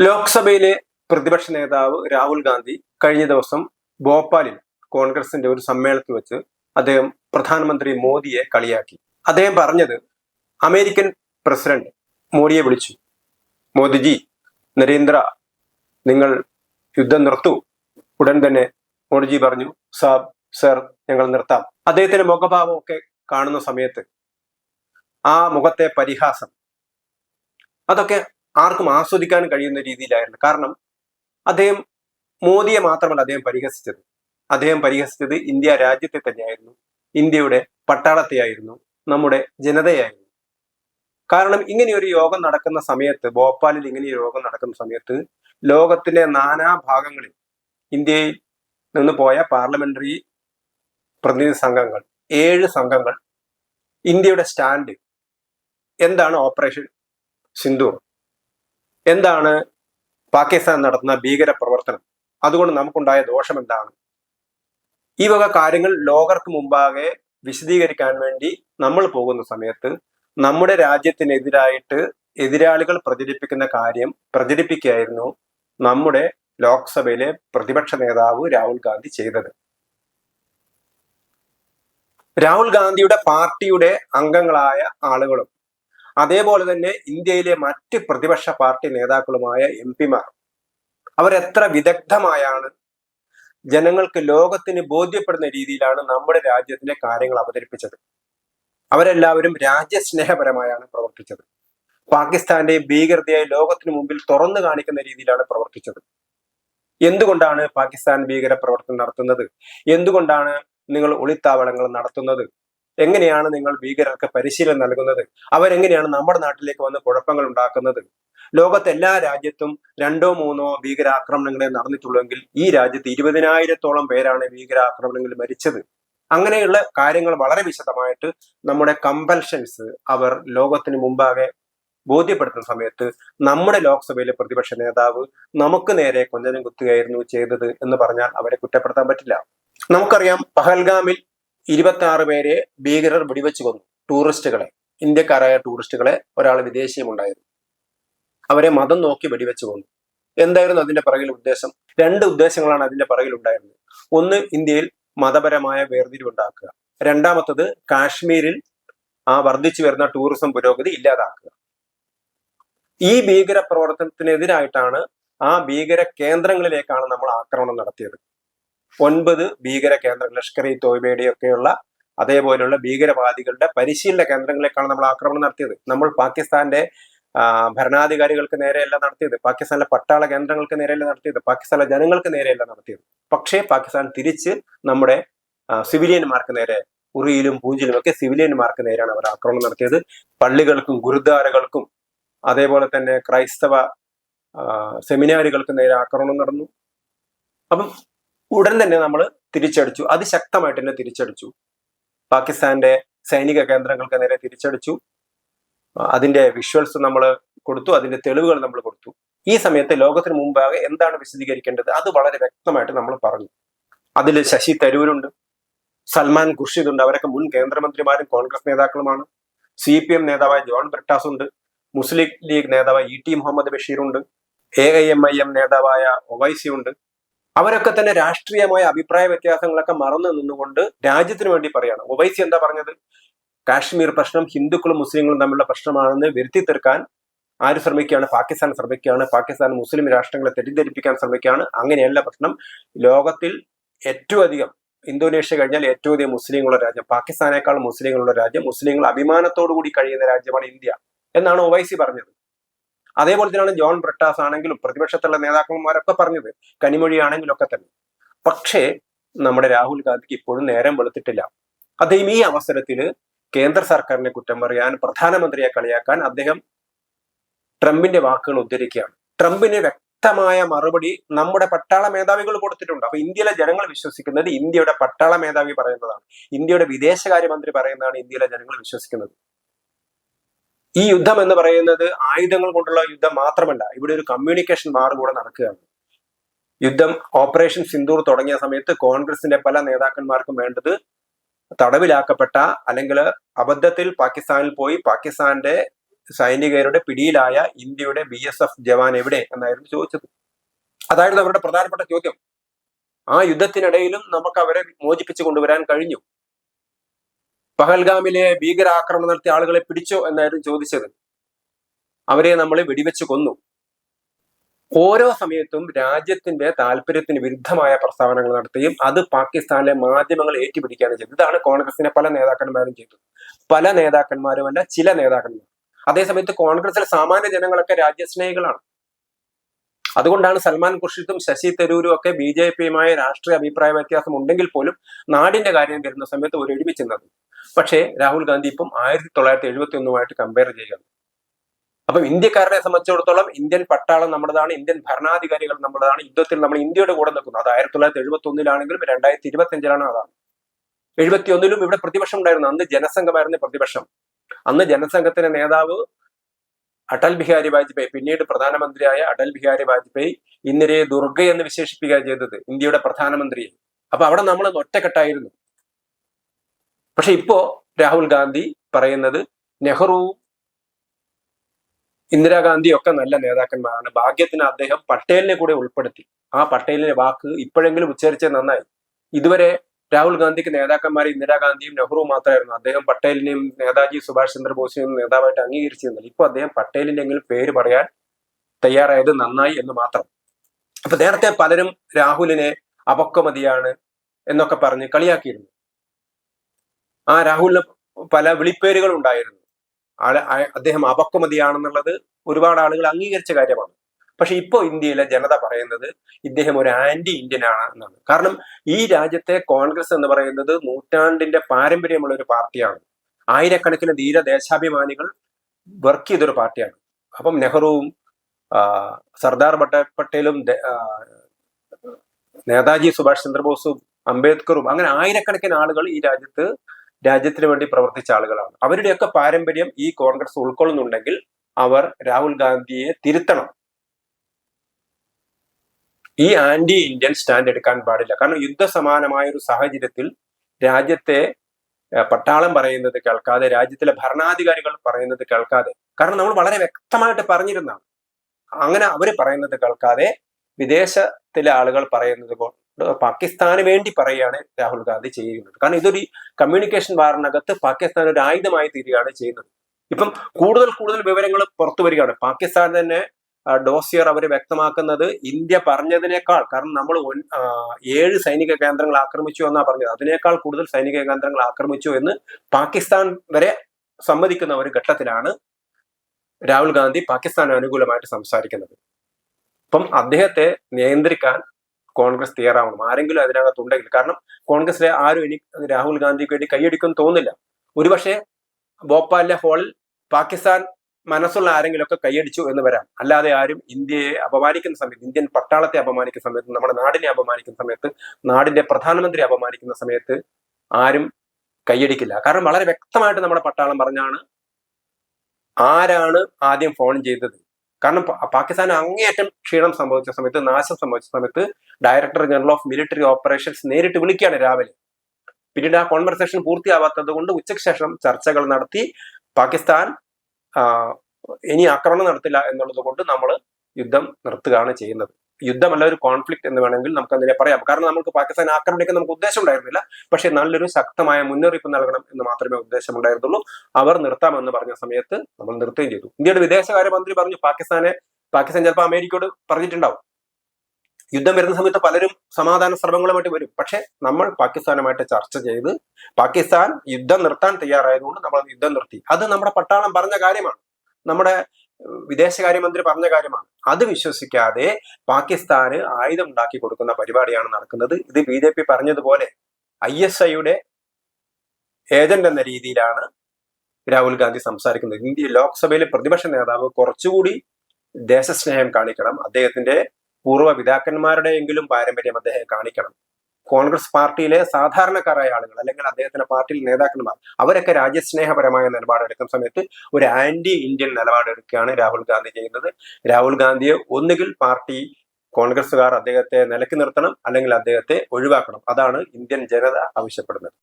ലോക്സഭയിലെ പ്രതിപക്ഷ നേതാവ് രാഹുൽ ഗാന്ധി കഴിഞ്ഞ ദിവസം ഭോപ്പാലിൽ കോൺഗ്രസിന്റെ ഒരു സമ്മേളനത്തിൽ വെച്ച് അദ്ദേഹം പ്രധാനമന്ത്രി മോദിയെ കളിയാക്കി. അദ്ദേഹം പറഞ്ഞത് അമേരിക്കൻ പ്രസിഡന്റ് മോദിയെ വിളിച്ചു. മോദിജി നരേന്ദ്ര നിങ്ങൾ യുദ്ധം നിർത്തൂ. ഉടൻ തന്നെ മോദിജി പറഞ്ഞു സാബ് സർ ഞങ്ങൾ നിർത്താം. അദ്ദേഹത്തിന്റെ മുഖഭാവമൊക്കെ കാണുന്ന സമയത്ത് ആ മുഖത്തെ പരിഹാസം അതൊക്കെ ആർക്കും ആസ്വദിക്കാൻ കഴിയുന്ന രീതിയിലായിരുന്നു. കാരണം അദ്ദേഹം മോദിയെ മാത്രമല്ല അദ്ദേഹം പരിഹസിച്ചത്. അദ്ദേഹം പരിഹസിച്ചത് ഇന്ത്യ രാജ്യത്തെ തന്നെയായിരുന്നു. ഇന്ത്യയുടെ പട്ടാളത്തെയായിരുന്നു. നമ്മുടെ ജനതയായിരുന്നു. കാരണം ഇങ്ങനെയൊരു യോഗം നടക്കുന്ന സമയത്ത് ഭോപ്പാലിൽ ഇങ്ങനെ യോഗം നടക്കുന്ന സമയത്ത് ലോകത്തിലെ നാനാ ഭാഗങ്ങളിൽ ഇന്ത്യയിൽ നിന്ന് പോയ പാർലമെന്ററി പ്രതിനിധി സംഘങ്ങൾ ഏഴ് സംഘങ്ങൾ ഇന്ത്യയുടെ സ്റ്റാൻഡ് എന്താണ് ഓപ്പറേഷൻ സിന്ദൂർ എന്താണ് പാകിസ്ഥാൻ നടത്തുന്ന ഭീകര പ്രവർത്തനം അതുകൊണ്ട് നമുക്കുണ്ടായ ദോഷം എന്താണ്? ഈ വക കാര്യങ്ങൾ ലോകർക്ക് മുമ്പാകെ വിശദീകരിക്കാൻ വേണ്ടി നമ്മൾ പോകുന്ന സമയത്ത് നമ്മുടെ രാജ്യത്തിനെതിരായിട്ട് എതിരാളികൾ പ്രചരിപ്പിക്കുന്ന കാര്യം പ്രചരിപ്പിക്കുകയായിരുന്നു നമ്മുടെ ലോക്സഭയിലെ പ്രതിപക്ഷ നേതാവ് രാഹുൽ ഗാന്ധി ചെയ്തത്. രാഹുൽ ഗാന്ധിയുടെ പാർട്ടിയുടെ അംഗങ്ങളായ ആളുകളും അതേപോലെ തന്നെ ഇന്ത്യയിലെ മറ്റ് പ്രതിപക്ഷ പാർട്ടി നേതാക്കളുമായ എം പിമാർ. അവരെത്ര വിദഗ്ധമായാണ്. ജനങ്ങൾക്ക് ലോകത്തിന് ബോധ്യപ്പെടുന്ന രീതിയിലാണ് നമ്മുടെ രാജ്യത്തിന്റെ കാര്യങ്ങൾ അവതരിപ്പിച്ചത്. അവരെല്ലാവരും രാജ്യസ്നേഹപരമായാണ് പ്രവർത്തിച്ചത്. പാകിസ്ഥാന്റെ ഭീകരതയായി ലോകത്തിന് മുമ്പിൽ തുറന്നു കാണിക്കുന്ന രീതിയിലാണ് പ്രവർത്തിച്ചത്. എന്തുകൊണ്ടാണ് പാകിസ്ഥാൻ ഭീകര പ്രവർത്തനം നടത്തുന്നത്? എന്തുകൊണ്ടാണ് നിങ്ങൾ ഒളിത്താവളങ്ങൾ നടത്തുന്നത്? എങ്ങനെയാണ് നിങ്ങൾ ഭീകരർക്ക് പരിശീലനം നൽകുന്നത്? അവരെങ്ങനെയാണ് നമ്മുടെ നാട്ടിലേക്ക് വന്ന് കുഴപ്പങ്ങൾ ഉണ്ടാക്കുന്നത്? ലോകത്തെ എല്ലാ രാജ്യത്തും രണ്ടോ മൂന്നോ ഭീകരാക്രമണങ്ങളെ നടന്നിട്ടുള്ളെങ്കിൽ ഈ രാജ്യത്ത് ഇരുപതിനായിരത്തോളം പേരാണ് ഭീകരാക്രമണങ്ങളിൽ മരിച്ചത്. അങ്ങനെയുള്ള കാര്യങ്ങൾ വളരെ വിശദമായിട്ട് നമ്മുടെ കമ്പൽഷൻസ് അവർ ലോകത്തിന് മുമ്പാകെ ബോധ്യപ്പെടുത്തുന്ന സമയത്ത് നമ്മുടെ ലോക്സഭയിലെ പ്രതിപക്ഷ നേതാവ് നമുക്ക് നേരെ കൊഞ്ഞനം കുത്തുകയായിരുന്നു ചെയ്തത് എന്ന് പറഞ്ഞാൽ അവരെ കുറ്റപ്പെടുത്താൻ പറ്റില്ല. നമുക്കറിയാം പഹൽഗാമിൽ ഇരുപത്തി ആറ് പേരെ ഭീകരർ വെടിവെച്ച് കൊന്നു. ടൂറിസ്റ്റുകളെ. ഇന്ത്യക്കാരായ ടൂറിസ്റ്റുകളെ ഒരാൾ വിദേശിയുമുണ്ടായിരുന്നു. അവരെ മതം നോക്കി വെടിവെച്ച് കൊന്നു. എന്തായിരുന്നു അതിന്റെ പിറകിൽ ഉദ്ദേശം? രണ്ട് ഉദ്ദേശങ്ങളാണ് അതിന്റെ പിറകിൽ ഉണ്ടായിരുന്നത്. ഒന്ന് ഇന്ത്യയിൽ മതപരമായ വേർതിരിവുണ്ടാക്കുക. രണ്ടാമത്തത് കാശ്മീരിൽ ആ വർദ്ധിച്ചു വരുന്ന ടൂറിസം പുരോഗതി ഇല്ലാതാക്കുക. ഈ ഭീകര പ്രവർത്തനത്തിനെതിരായിട്ടാണ് ആ ഭീകര കേന്ദ്രങ്ങളിലേക്കാണ് നമ്മൾ ആക്രമണം നടത്തിയത്. ഒൻപത് ഭീകര കേന്ദ്രങ്ങൾ ലഷ്കർ ഇ തോയ്ബയുടെയൊക്കെയുള്ള അതേപോലെയുള്ള ഭീകരവാദികളുടെ പരിശീലന കേന്ദ്രങ്ങളിലേക്കാണ് നമ്മൾ ആക്രമണം നടത്തിയത്. നമ്മൾ പാകിസ്ഥാന്റെ ഭരണാധികാരികൾക്ക് നേരെയല്ല നടത്തിയത്. പാകിസ്ഥാനിലെ പട്ടാള കേന്ദ്രങ്ങൾക്ക് നേരെയല്ല നടത്തിയത്. പാകിസ്ഥാനിലെ ജനങ്ങൾക്ക് നേരെയല്ല നടത്തിയത്. പക്ഷേ പാകിസ്ഥാൻ തിരിച്ച് നമ്മുടെ സിവിലിയന്മാർക്ക് നേരെ ഉറിയിലും പൂഞ്ചിലും ഒക്കെ സിവിലിയന്മാർക്ക് നേരെയാണ് അവർ ആക്രമണം നടത്തിയത്. പള്ളികൾക്കും ഗുരുദ്വാരകൾക്കും അതേപോലെ തന്നെ ക്രൈസ്തവ സെമിനാറുകൾക്ക് നേരെ ആക്രമണം നടന്നു. അപ്പം ഉടൻ തന്നെ നമ്മൾ തിരിച്ചടിച്ചു. അതിശക്തമായിട്ട് തന്നെ തിരിച്ചടിച്ചു. പാകിസ്ഥാന്റെ സൈനിക കേന്ദ്രങ്ങൾക്ക് നേരെ തിരിച്ചടിച്ചു. അതിന്റെ വിഷ്വൽസ് നമ്മൾ കൊടുത്തു. അതിന്റെ തെളിവുകൾ നമ്മൾ കൊടുത്തു. ഈ സമയത്ത് ലോകത്തിന് മുമ്പാകെ എന്താണ് വിശദീകരിക്കേണ്ടത്? അത് വളരെ വ്യക്തമായിട്ട് നമ്മൾ പറഞ്ഞു. അതിൽ ശശി തരൂരുണ്ട്. സൽമാൻ ഖുർഷിദ് ഉണ്ട്. അവരൊക്കെ മുൻ കേന്ദ്രമന്ത്രിമാരും കോൺഗ്രസ് നേതാക്കളുമാണ്. സി പി എം നേതാവായ ജോൺ ബ്രിട്ടാസ് ഉണ്ട്. മുസ്ലിം ലീഗ് നേതാവായ ഇ ടി മുഹമ്മദ് ബഷീർ ഉണ്ട്. A I M I M നേതാവായ ഒവൈസി ഉണ്ട്. അവരൊക്കെ തന്നെ രാഷ്ട്രീയമായ അഭിപ്രായ വ്യത്യാസങ്ങളൊക്കെ മറന്നു നിന്നുകൊണ്ട് രാജ്യത്തിന് വേണ്ടി പറയാണ്. ഒവൈസി എന്താ പറഞ്ഞത്? കാശ്മീർ പ്രശ്നം ഹിന്ദുക്കളും മുസ്ലിങ്ങളും തമ്മിലുള്ള പ്രശ്നമാണെന്ന് വരുത്തി തീർക്കാൻ ആര് ശ്രമിക്കുകയാണ്? പാകിസ്ഥാൻ ശ്രമിക്കുകയാണ്. പാകിസ്ഥാൻ മുസ്ലിം രാഷ്ട്രങ്ങളെ തെറ്റിദ്ധരിപ്പിക്കാൻ ശ്രമിക്കുകയാണ്. അങ്ങനെയല്ല പ്രശ്നം. ലോകത്തിൽ ഏറ്റവും അധികം ഇന്തോനേഷ്യ കഴിഞ്ഞാൽ ഏറ്റവും അധികം മുസ്ലിങ്ങളുള്ള രാജ്യം. പാകിസ്ഥാനേക്കാൾ മുസ്ലിങ്ങളുള്ള രാജ്യം. മുസ്ലിങ്ങൾ അഭിമാനത്തോടു കൂടി കഴിയുന്ന രാജ്യമാണ് ഇന്ത്യ എന്നാണ് ഒവൈസി പറഞ്ഞത്. അതേപോലെ തന്നെയാണ് ജോൺ ബ്രിട്ടാസ് ആണെങ്കിലും പ്രതിപക്ഷത്തുള്ള നേതാക്കന്മാരൊക്കെ പറഞ്ഞത് കനിമൊഴി ആണെങ്കിലും ഒക്കെ തന്നെ. പക്ഷേ നമ്മുടെ രാഹുൽ ഗാന്ധിക്ക് ഇപ്പോഴും നേരം വെളുത്തിട്ടില്ല. അദ്ദേഹം ഈ അവസരത്തിൽ കേന്ദ്ര സർക്കാരിനെ കുറ്റം പറയാൻ പ്രധാനമന്ത്രിയെ കളിയാക്കാൻ അദ്ദേഹം ട്രംപിന്റെ വാക്കുകൾ ഉദ്ധരിക്കുകയാണ്. ട്രംപിന് വ്യക്തമായ മറുപടി നമ്മുടെ പട്ടാള മേധാവികൾ കൊടുത്തിട്ടുണ്ട്. അപ്പൊ ഇന്ത്യയിലെ ജനങ്ങൾ വിശ്വസിക്കുന്നത് ഇന്ത്യയുടെ പട്ടാള മേധാവി പറയുന്നതാണ്. ഇന്ത്യയുടെ വിദേശകാര്യമന്ത്രി പറയുന്നതാണ് ഇന്ത്യയിലെ ജനങ്ങൾ വിശ്വസിക്കുന്നത്. ഈ യുദ്ധം എന്ന് പറയുന്നത് ആയുധങ്ങൾ കൊണ്ടുള്ള യുദ്ധം മാത്രമല്ല ഇവിടെ ഒരു കമ്മ്യൂണിക്കേഷൻ വാർ കൂടെ നടക്കുകയാണ്. യുദ്ധം ഓപ്പറേഷൻ സിന്ദൂർ തുടങ്ങിയ സമയത്ത് കോൺഗ്രസിന്റെ പല നേതാക്കന്മാർക്കും വേണ്ടത് തടവിലാക്കപ്പെട്ട അല്ലെങ്കിൽ അബദ്ധത്തിൽ പാകിസ്ഥാനിൽ പോയി പാകിസ്ഥാന്റെ സൈനികരുടെ പിടിയിലായ ഇന്ത്യയുടെ ബി എസ് എഫ് ജവാൻ എവിടെ എന്നായിരുന്നു ചോദിച്ചത്. അതായിരുന്നു അവരുടെ പ്രധാനപ്പെട്ട ചോദ്യം. ആ യുദ്ധത്തിനിടയിലും നമുക്ക് അവരെ മോചിപ്പിച്ചു കൊണ്ടുവരാൻ കഴിഞ്ഞു. പഹൽഗാമിലെ ഭീകരാക്രമണം നടത്തിയ ആളുകളെ പിടിച്ചോ എന്നായിരുന്നു ചോദിച്ചത്. അവരെ നമ്മൾ വെടിവെച്ച് കൊന്നു. ഓരോ സമയത്തും രാജ്യത്തിന്റെ താല്പര്യത്തിന് വിരുദ്ധമായ പ്രസ്താവനകൾ നടത്തുകയും അത് പാകിസ്ഥാനിലെ മാധ്യമങ്ങൾ ഏറ്റുപിടിക്കുകയാണ് ചെയ്തത്. ഇതാണ് കോൺഗ്രസിനെ പല നേതാക്കന്മാരും ചെയ്തത്. പല നേതാക്കന്മാരുമല്ല ചില നേതാക്കന്മാർ. അതേസമയത്ത് കോൺഗ്രസിലെ സാമാന്യ ജനങ്ങളൊക്കെ രാജ്യസ്നേഹികളാണ്. അതുകൊണ്ടാണ് സൽമാൻ ഖുർഷിദും ശശി തരൂരും ഒക്കെ ബി ജെ പിയുമായ രാഷ്ട്രീയ അഭിപ്രായ വ്യത്യാസം ഉണ്ടെങ്കിൽ പോലും നാടിന്റെ കാര്യം വരുന്ന സമയത്ത് ഒരു ഒരുമിച്ച് നിന്നത്. പക്ഷേ രാഹുൽ ഗാന്ധി ഇപ്പം ആയിരത്തി തൊള്ളായിരത്തി എഴുപത്തി ഒന്നുമായിട്ട് കമ്പയർ ചെയ്യുകയാണ്. അപ്പം ഇന്ത്യക്കാരനെ സംബന്ധിച്ചിടത്തോളം ഇന്ത്യൻ പട്ടാളം നമ്മുടേതാണ് ഇന്ത്യൻ ഭരണാധികാരികൾ നമ്മുടേതാണ് യുദ്ധത്തിൽ നമ്മൾ ഇന്ത്യയുടെ കൂടെ നിൽക്കുന്നു. അത് ആയിരത്തി തൊള്ളായിരത്തി എഴുപത്തി ഒന്നിലാണെങ്കിലും രണ്ടായിരത്തി ഇരുപത്തി അഞ്ചിലാണ് അതാണ്. എഴുപത്തി ഒന്നിലും ഇവിടെ പ്രതിപക്ഷം ഉണ്ടായിരുന്നു. അന്ന് ജനസംഘമായിരുന്നു പ്രതിപക്ഷം. അന്ന് ജനസംഘത്തിന്റെ നേതാവ് അടൽ ബിഹാരി വാജ്പേയി പിന്നീട് പ്രധാനമന്ത്രിയായ അടൽ ബിഹാരി വാജ്പേയി ഇന്ദിരയെ ദുർഗ എന്ന് വിശേഷിപ്പിക്കുക ചെയ്തത് ഇന്ത്യയുടെ പ്രധാനമന്ത്രിയെ. അപ്പൊ അവിടെ നമ്മൾ ഒറ്റക്കെട്ടായിരുന്നു. പക്ഷെ ഇപ്പോ രാഹുൽ ഗാന്ധി പറയുന്നത് നെഹ്റുവും ഇന്ദിരാഗാന്ധി ഒക്കെ നല്ല നേതാക്കന്മാരാണ്. ഭാഗ്യത്തിന് അദ്ദേഹം പട്ടേലിനെ കൂടെ ഉൾപ്പെടുത്തി. ആ പട്ടേലിന്റെ വാക്ക് ഇപ്പോഴെങ്കിലും ഉച്ചരിച്ചത് നന്നായി. ഇതുവരെ രാഹുൽ ഗാന്ധിക്ക് നേതാക്കന്മാർ ഇന്ദിരാഗാന്ധിയും നെഹ്റുവും മാത്രമായിരുന്നു. അദ്ദേഹം പട്ടേലിനെയും നേതാജി സുഭാഷ് ചന്ദ്രബോസിനെയും നേതാവായിട്ട് അംഗീകരിച്ചിരുന്നില്ല. ഇപ്പൊ അദ്ദേഹം പട്ടേലിന്റെ എങ്കിലും പേര് പറയാൻ തയ്യാറായത് നന്നായി എന്ന് മാത്രം. അപ്പൊ നേരത്തെ പലരും രാഹുലിനെ അപക്വമതിയാണ് എന്നൊക്കെ പറഞ്ഞ് കളിയാക്കിയിരുന്നു. ആ രാഹുലിന് പല വിളിപ്പേരുകൾ ഉണ്ടായിരുന്നു. ആൾ അദ്ദേഹം അപക്വമതിയാണെന്നുള്ളത് ഒരുപാട് ആളുകൾ അംഗീകരിച്ച കാര്യമാണ്. പക്ഷെ ഇപ്പോൾ ഇന്ത്യയിലെ ജനത പറയുന്നത് ഇദ്ദേഹം ഒരു ആന്റി ഇന്ത്യൻ ആണ് എന്നാണ്. കാരണം ഈ രാജ്യത്തെ കോൺഗ്രസ് എന്ന് പറയുന്നത് നൂറ്റാണ്ടിന്റെ പാരമ്പര്യമുള്ള ഒരു പാർട്ടിയാണ്. ആയിരക്കണക്കിന് ധീര ദേശാഭിമാനികൾ വർക്ക് ചെയ്തൊരു പാർട്ടിയാണ്. അപ്പം നെഹ്റുവും സർദാർ പട്ടേലും നേതാജി സുഭാഷ് ചന്ദ്രബോസും അംബേദ്കറും അങ്ങനെ ആയിരക്കണക്കിന് ആളുകൾ ഈ രാജ്യത്ത് രാജ്യത്തിന് വേണ്ടി പ്രവർത്തിച്ച ആളുകളാണ്. അവരുടെയൊക്കെ പാരമ്പര്യം ഈ കോൺഗ്രസ് ഉൾക്കൊള്ളുന്നുണ്ടെങ്കിൽ അവർ രാഹുൽ ഗാന്ധിയെ തിരുത്തണം. ഈ ആന്റി ഇന്ത്യൻ സ്റ്റാൻഡ് എടുക്കാൻ പാടില്ല. കാരണം യുദ്ധസമാനമായ ഒരു സാഹചര്യത്തിൽ രാജ്യത്തെ പട്ടാളം പറയുന്നത് കേൾക്കാതെ രാജ്യത്തിലെ ഭരണാധികാരികൾ പറയുന്നത് കേൾക്കാതെ കാരണം നമ്മൾ വളരെ വ്യക്തമായിട്ട് പറഞ്ഞിരുന്നാണ് അങ്ങനെ അവർ പറയുന്നത് കേൾക്കാതെ വിദേശത്തിലെ ആളുകൾ പറയുന്നത് പാകിസ്ഥാന് വേണ്ടി പറയുകയാണ് രാഹുൽ ഗാന്ധി ചെയ്യുന്നത്. കാരണം ഇതൊരു കമ്മ്യൂണിക്കേഷൻ വാറിനകത്ത് പാകിസ്ഥാൻ ഒരു ആയുധമായി തീരുകയാണ് ചെയ്യുന്നത്. ഇപ്പം കൂടുതൽ കൂടുതൽ വിവരങ്ങൾ പുറത്തു വരികയാണ്. പാകിസ്ഥാൻ തന്നെ ഡോസിയർ അവർ വ്യക്തമാക്കുന്നത് ഇന്ത്യ പറഞ്ഞതിനേക്കാൾ കാരണം നമ്മൾ ഏഴ് സൈനിക കേന്ദ്രങ്ങൾ ആക്രമിച്ചു എന്നാണ് പറഞ്ഞത്. അതിനേക്കാൾ കൂടുതൽ സൈനിക കേന്ദ്രങ്ങൾ ആക്രമിച്ചു എന്ന് പാകിസ്ഥാൻ വരെ സമ്മതിക്കുന്ന ഒരു ഘട്ടത്തിലാണ് രാഹുൽ ഗാന്ധി പാകിസ്ഥാന് അനുകൂലമായിട്ട് സംസാരിക്കുന്നത്. അപ്പം അദ്ദേഹത്തെ നിയന്ത്രിക്കാൻ കോൺഗ്രസ് തയ്യാറാവണം. ആരെങ്കിലും അതിനകത്തുണ്ടെങ്കിൽ കാരണം കോൺഗ്രസിലെ ആരും ഇനി രാഹുൽ ഗാന്ധിക്ക് വേണ്ടി കൈയടിക്കും തോന്നില്ല ഒരുപക്ഷെ ഭോപ്പാലിലെ ഹോളിൽ പാകിസ്ഥാൻ മനസ്സുള്ള ആരെങ്കിലുമൊക്കെ കൈയടിച്ചു എന്ന് വരാം. അല്ലാതെ ആരും ഇന്ത്യയെ അപമാനിക്കുന്ന സമയത്ത് ഇന്ത്യൻ പട്ടാളത്തെ അപമാനിക്കുന്ന സമയത്ത് നമ്മുടെ നാടിനെ അപമാനിക്കുന്ന സമയത്ത് നാടിന്റെ പ്രധാനമന്ത്രി അപമാനിക്കുന്ന സമയത്ത് ആരും കൈയടിക്കില്ല. കാരണം വളരെ വ്യക്തമായിട്ട് നമ്മുടെ പട്ടാളം പറഞ്ഞാണ് ആരാണ് ആദ്യം ഫോൺ ചെയ്തത്? കാരണം പാകിസ്ഥാൻ അങ്ങേയറ്റം ക്ഷീണം സംഭവിച്ച സമയത്ത് നാശം സംഭവിച്ച സമയത്ത് director general of military operations നേരിട്ട് വിളിക്കുകയാണ് രാവിലെ. പിന്നീട് ആ കോൺവെർസേഷൻ പൂർത്തിയാവാത്തത് കൊണ്ട് ഉച്ചയ്ക്ക് ശേഷം ചർച്ചകൾ നടത്തി പാകിസ്ഥാൻ ഇനി ആക്രമണം നടത്തില്ല എന്നുള്ളത് കൊണ്ട് നമ്മൾ യുദ്ധം നിർത്തുകയാണ് ചെയ്യുന്നത്. യുദ്ധമല്ല ഒരു കോൺഫ്ലിക്ട് എന്ന് വേണമെങ്കിൽ നമുക്ക് അതിനെ പറയാം. കാരണം നമുക്ക് പാകിസ്ഥാൻ ആക്രമിക്കാൻ നമുക്ക് ഉദ്ദേശം ഉണ്ടായിരുന്നില്ല. പക്ഷെ നല്ലൊരു ശക്തമായ മുന്നറിയിപ്പ് നൽകണം എന്ന് മാത്രമേ ഉദ്ദേശമുണ്ടായിരുന്നുള്ളൂ അവർ നിർത്താമെന്ന് പറഞ്ഞ സമയത്ത് നമ്മൾ നിർത്തുകയും ചെയ്തു. ഇന്ത്യയുടെ വിദേശകാര്യമന്ത്രി പറഞ്ഞു പാകിസ്ഥാനെ പാകിസ്ഥാൻ ചിലപ്പോൾ അമേരിക്കയോട് പറഞ്ഞിട്ടുണ്ടാവും. യുദ്ധം വരുന്ന സമയത്ത് പലരും സമാധാന ശ്രമങ്ങളുമായിട്ട് വരും. പക്ഷെ നമ്മൾ പാകിസ്ഥാനുമായിട്ട് ചർച്ച ചെയ്ത് പാകിസ്ഥാൻ യുദ്ധം നിർത്താൻ തയ്യാറായതുകൊണ്ട് നമ്മൾ യുദ്ധം നിർത്തി. അത് നമ്മുടെ പട്ടാളം പറഞ്ഞ കാര്യമാണ്. നമ്മുടെ വിദേശകാര്യമന്ത്രി പറഞ്ഞ കാര്യമാണ്. അത് വിശ്വസിക്കാതെ പാകിസ്ഥാന് ആയുധം ഉണ്ടാക്കി കൊടുക്കുന്ന പരിപാടിയാണ് നടക്കുന്നത്. ഇത് ബി ജെ പി പറഞ്ഞതുപോലെ ഐ എസ് ഐയുടെ ഏജന്റ് എന്ന രീതിയിലാണ് രാഹുൽ ഗാന്ധി സംസാരിക്കുന്നത്. ഇന്ത്യ ലോക്സഭയിലെ പ്രതിപക്ഷ നേതാവ് കുറച്ചുകൂടി ദേശസ്നേഹം കാണിക്കണം. അദ്ദേഹത്തിന്റെ പൂർവ പിതാക്കന്മാരുടെയെങ്കിലും പാരമ്പര്യം അദ്ദേഹം കാണിക്കണം. കോൺഗ്രസ് പാർട്ടിയിലെ സാധാരണക്കാരായ ആളുകൾ അല്ലെങ്കിൽ അദ്ദേഹത്തിന്റെ പാർട്ടിയിൽ നേതാക്കന്മാർ അവരൊക്കെ രാജ്യസ്നേഹപരമായ നിലപാടെടുക്കുന്ന സമയത്ത് ഒരു ആന്റി ഇന്ത്യൻ നിലപാടെടുക്കുകയാണ് രാഹുൽ ഗാന്ധി ചെയ്യുന്നത്. രാഹുൽ ഗാന്ധിയെ ഒന്നുകിൽ പാർട്ടി കോൺഗ്രസുകാർ അദ്ദേഹത്തെ നിലക്കി നിർത്തണം അല്ലെങ്കിൽ അദ്ദേഹത്തെ ഒഴിവാക്കണം. അതാണ് ഇന്ത്യൻ ജനത ആവശ്യപ്പെടുന്നത്.